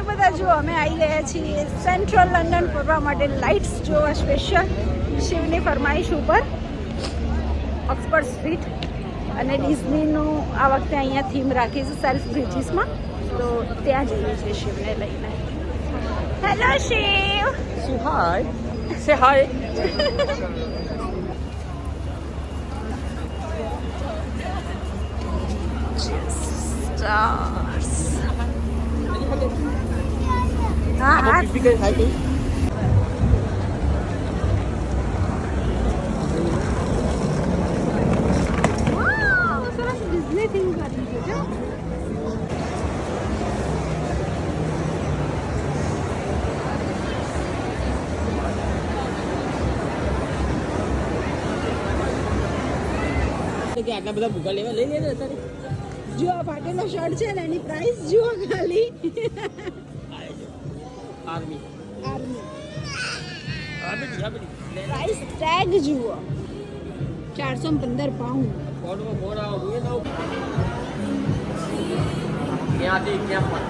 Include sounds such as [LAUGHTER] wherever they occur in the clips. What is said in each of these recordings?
છો બધા જો અમે આવી ગયા છીએ સેન્ટ્રલ લંડન ફરવા માટે લાઇટ્સ જોવા સ્પેશિયલ શિવની ફરમાઈશ ઉપર. ઓક્સફર્ડ સ્ટ્રીટ અને ડિઝનીનું આ વખતે અહીંયા થીમ રાખી છે સેલ્ફ બ્રિજીસમાં તો ત્યાં જઈએ છીએ શિવને લઈને. Hello Shiv. Say hi Say hi stars [LAUGHS] છે. કે આટલા બધા ભૂકા લેવા લઈ લે અત્યારે? જો આ ફાટેલો શર્ટ છે ને એની પ્રાઇસ જુઓ ખાલી. Army. Army. Army army price tag જુઓ. ચારસો પંદર પાઉન્ડ કોડમાં કોડ આવો જોઈએ તો ક્યાંથી ક્યાં પણ.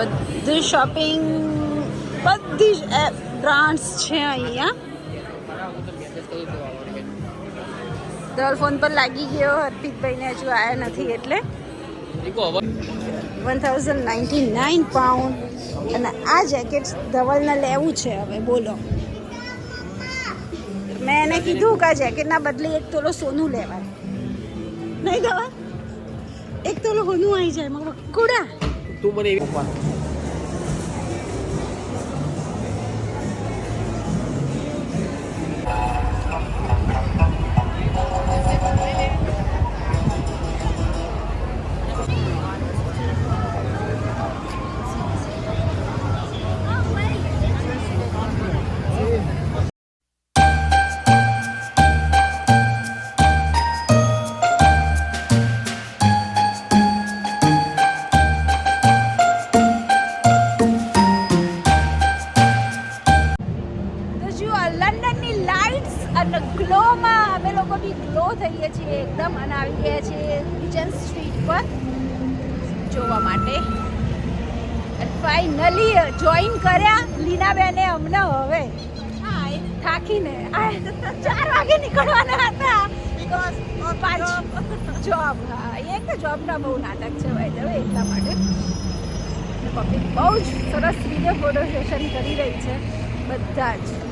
બધી શોપિંગ બધી જ બ્રાન્ડ્સ છે અહીંયા. ધવલ ફોન પર લાગી ગયો હર્પિતભાઈને હજુ આવ્યા નથી એટલે. One thousand ninety nine pound અને આ જેકેટ ધવલને લેવું છે હવે, બોલો. મેં એને કીધું કે આ જેકેટના બદલે એક તોલો સોનું લેવાય. નહીં ધવલ એક તોલો સોનું આવી જાય, મગર. કુડા. તું મને અમે ગ્લો થઈએ છીએ એકદમ અને આવી ગયા છીએ કિચન સ્ટ્રીટ પર જોવા માટે. ફાઇનલી જોઈન કર્યા લીનાબેને અમને હવે. થાકીને. ચાર વાગે નીકળવાના હતા. જોબ એક જોબના બહુ નાટક છે ભાઈ હવે એટલા માટે. પબ્લિક બહુ જ સરસ રીતે ફોટો સેશન કરી રહી છે બધા જ.